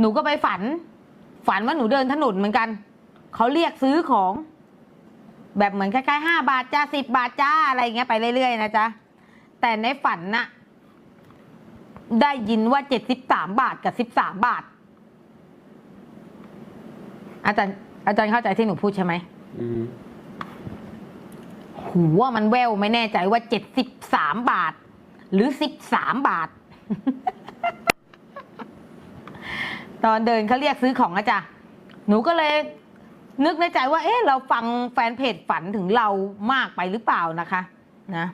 หนูก็ไปฝัน ฝันว่าหนูเดินถนนเหมือนกัน เขาเรียกซื้อของ แบบเหมือนคล้ายๆห้าบาทจ้าสิบบาทจ้าอะไรเงี้ยไปเรื่อยๆนะจ๊ะ แต่ในฝันน่ะ ได้ยินว่าเจ็ดสิบสามบาทกับสิบสามบาท อาจารย์อาจารย์เข้าใจที่หนูพูดใช่ไหมอืมหูว่ามันแววไม่แน่ใจว่าเจ็ดสิบสามบาท หรือสิบสามบาท ตอนเดินเขาเรียกซื้อของอะจ้ะหนูก็เลยนึกในใจว่า เอ๊ะ เราฟังแฟนเพจฝันถึงเรามากไปหรือเปล่านะคะ นะ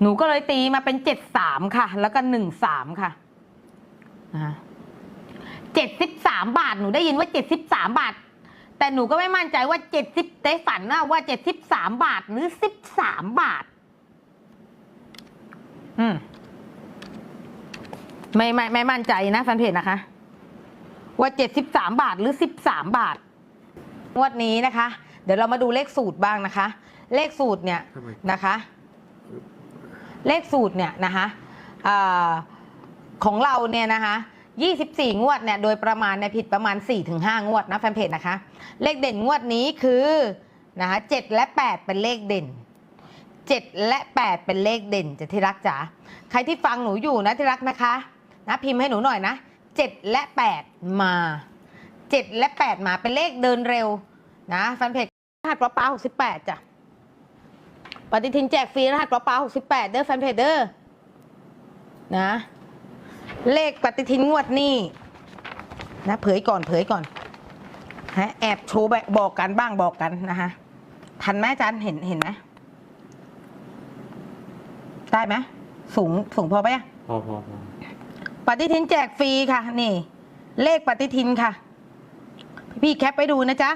หนูก็เลยตีมาเป็นเจ็ดสามค่ะ แล้วก็หนึ่งสามค่ะเจ็ดสิบสามบาท หนูได้ยินว่าเจ็ดสิบสามบาท แต่หนูก็ไม่มั่นใจว่าเจ็ดสิบได้ฝันนะว่าเจ็ดสิบสามบาทหรือสิบสามบาท อืม ไม่ไม่ไม่มั่นใจนะแฟนเพจนะคะ ว่าเจ็ดสิบสามบาทหรือสิบสามบาท งวดนี้นะคะ เดี๋ยวเรามาดูเลขสูตรบ้างนะคะ เลขสูตรเนี่ยทำไมนะคะ เลขสูตรเนี่ยนะคะอาของเราเนี่ยนะคะ 24 งวดเนี่ยโดยประมาณเนี่ยผิดประมาณ 4-5 งวดนะแฟนเพจนะคะ เลขเด่นงวดนี้คือนะคะ7และ 8 เป็นเลขเด่น 7 และ 8 เป็นเลขเด่นจะที่รักจ๋าใครที่ฟังหนูอยู่นะที่รักนะคะนะพิมพ์ให้หนูหน่อยนะ 7 และ 8 มา 7 และ 8 มาเป็นเลขเดินเร็วนะแฟนเพจรหัสปลาปลา68จ้ะปฏิทินแจกฟรีรหัสปลาปลา68 เด้อแฟนเพจเด้อนะ เลขปฏิทินงวดนี้นะเผยก่อนเผยก่อนฮะแอบโชว์บอกกันบ้างบอกกันนะคะทันไหมอาจารย์เห็นเห็นไหมได้ไหมสูงสูงพอไหมพอพอพอ ปฏิทินแจกฟรีค่ะ นี่ เลขปฏิทินค่ะ พี่ๆแคปไปดูนะจ๊ะ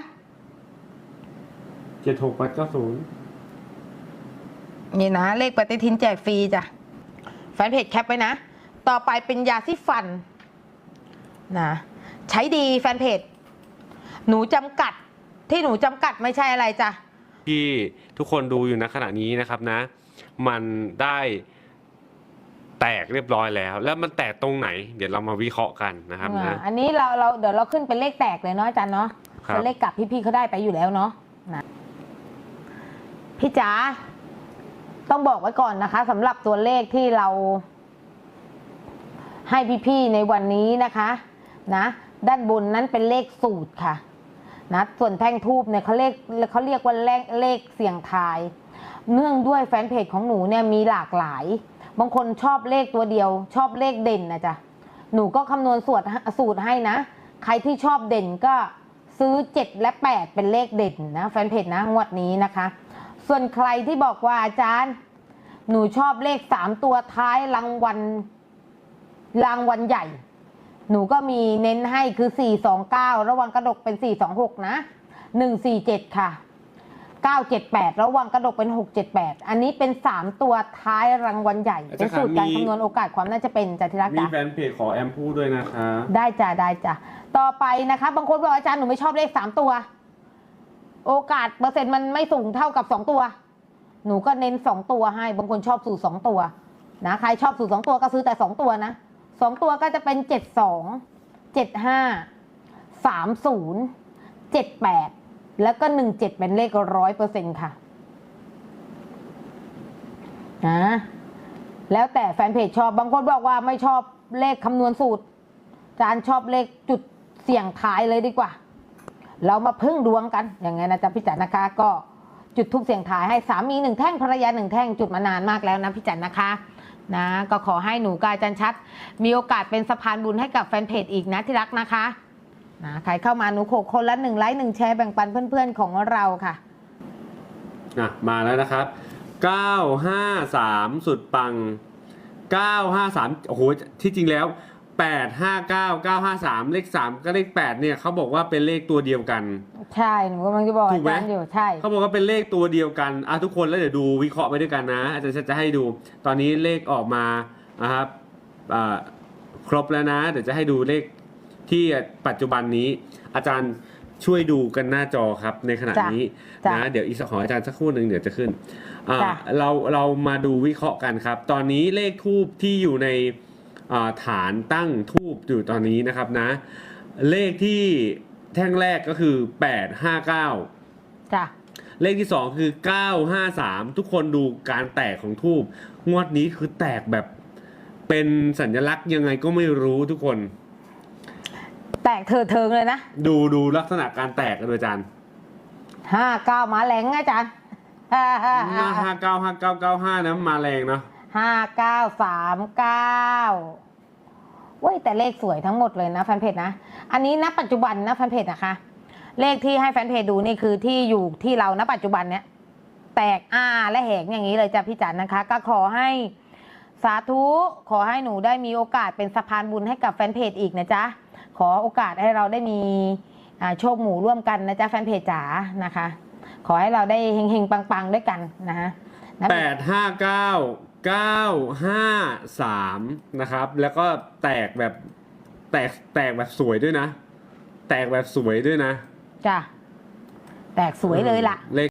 เจ็ดหกแปดเก้าศูนย์นี่นะ เลขปฏิทินแจกฟรีจ้ะแฟนเพจแคปไว้นะ ต่อไปเป็นยาสีฟันนะใช้ดีแฟนเพจ หนูจำกัดที่หนูจำกัดไม่ใช่อะไรจ้ะ ที่ทุกคนดูอยู่ณขณะนี้นะครับนะ มันได้ แตกเรียบร้อยแล้ว แล้วมันแตกตรงไหน เดี๋ยวเรามาวิเคราะห์กันนะครับอ่านะ อันนี้เราเราเดี๋ยวเราขึ้นเป็นเลขแตกเลยเนาะอาจารย์เนาะครับ เป็นเลขกลับพี่ๆเขาได้ไปอยู่แล้วเนาะนะพี่จ๋าต้องบอกไว้ก่อนนะคะสำหรับตัวเลขที่เรา ให้พี่ๆในวันนี้นะคะนะด้านบนนั้นเป็นเลขสูตรค่ะนะส่วนแท่งทูบเนี่ยเขาเรียกเขาเรียกว่าเลขเลขเสี่ยงทาย เนื่องด้วยแฟนเพจของหนูเนี่ยมีหลากหลาย บางคนชอบเลขตัวเดียว ชอบเลขเด่นนะจ๊ะหนูก็คำนวณสูตรสูตรให้นะ ใครที่ชอบเด่นก็ซื้อ 7 และ 8 เป็นเลขเด่นนะแฟนเพจนะงวดนี้นะคะ ส่วนใครที่บอกว่าอาจารย์ หนูชอบเลข 3 ตัวท้ายรางวัลรางวัลใหญ่ หนูก็มีเน้นให้คือ 429 ระวังกระดกเป็น 426 นะ 147 ค่ะ 978 ระวังกระดกเป็น 678 อันนี้เป็น 3 ตัวท้ายรางวัลใหญ่อาจารย์เป็นสูตรการมี คำนวณโอกาสความน่าจะเป็นจ้ะที่รักมีจ้ะแฟนเพจขอแอมพูดด้วยนะคะ ได้จ้ะได้จ้ะต่อไปนะคะ บางคนบอกอาจารย์หนูไม่ชอบเลข 3 ตัว โอกาสเปอร์เซ็นต์มันไม่สูงเท่ากับ 2 ตัว หนูก็เน้น 2 ตัวให้ บางคนชอบสูตร 2 ตัวนะใครชอบสูตร 2 ตัวก็ซื้อแต่ 2 ตัวนะ 2 ตัวก็จะเป็น 72 75 30 78 แล้วก็17เจ็ดเป็นเลขร้อยเปอร์เซ็นต์ค่ะนะแล้วแต่แฟนเพจชอบบางคนบอกว่าไม่ชอบเลขคำนวณสูตรจานชอบเลขจุดเสี่ยงทายเลยดีกว่า เรามาพึ่งดวงกัน อย่างไงนะจ๊ะพี่จันนะคะ ก็จุดทุกเสี่ยงทายให้สามีหนึ่งแท่งภรรยาหนึ่งแท่งจุดมานานมากแล้วนะพี่จันนะคะนะก็ขอให้หนูกบอาจันชัด มีโอกาสเป็นสะพานบุญให้กับแฟนเพจอีกนะที่รักนะคะ นะใครเข้ามาหนูโขกคนละหนึ่งไลค์หนึ่งแชร์แบ่งปันเพื่อนๆของเราค่ะอะ มาแล้วนะครับ 953 สุดปัง 953 โอ้โห ที่จริงแล้ว 859 953 เลข 3ก็เลข 8 เนี่ยเขาบอกว่าเป็นเลขตัวเดียวกัน ใช่ หนูกำลังจะบอกถูอากไหมจารย์อยู่ ใช่ เขาบอกว่าเป็นเลขตัวเดียวกันอะทุกคนแล้วเดี๋ยวดูวิเคราะห์ไปด้วยกันนะ อาจารย์จะให้ดู ตอนนี้เลขออกมานะครับอ่าครบแล้วนะ เดี๋ยวจะให้ดูเลข ที่ปัจจุบันนี้อาจารย์ช่วยดูกันหน้าจอครับในขณะจ้ะนี้จ้ะนะเดี๋ยวอีกสักของอาจารย์สักครู่หนึ่งเดี๋ยวจะขึ้นอ่าจ้ะเราเรามาดูวิเคราะห์กันครับ ตอนนี้เลขทูบที่อยู่ในอ่าฐานตั้งทูบอยู่ตอนนี้นะครับนะ เลขที่แท่งแรกก็คือ859จ้ะเลขที่2คือ953ทุกคนดูการแตกของทูบงวดนี้คือแตกแบบเป็นสัญลักษณ์ยังไงก็ไม่รู้ทุกคน แตกเธอเทิงเลยนะดูดูลักษณะการแตกกันเลยอาจารย์ห้าเก้ามาแหลงอาจารย์ห้าเก้าห้าเก้าเก้าห้านะมาแรงเนาะห้าเก้าสามเก้าเว้ยแต่เลขสวยทั้งหมดเลยนะแฟนเพจนะ อันนี้ณปัจจุบันนะแฟนเพจนะคะ เลขที่ให้แฟนเพจดูนี่คือที่อยู่ที่เราณปัจจุบันเนี้ยแตกอ้าและแหกอย่างนี้เลยจ้ะพี่จันนะคะ ก็ขอให้สาธุขอให้หนูได้มีโอกาสเป็นสะพานบุญให้กับแฟนเพจอีกนะจ๊ะ ขอโอกาสให้เราได้มีอ่าโชคหมู่ร่วมกันนะจ๊ะแฟนเพจจ๋านะคะ ขอให้เราได้เฮงๆ ปังๆ ด้วยกันนะฮะนะแปดห้าเก้าเก้าห้าสามนะครับ แล้วก็แตกแบบแตกแตกแบบสวยด้วยนะ แตกแบบสวยด้วยนะ จ้ะ แตกสวยเลยล่ะเลข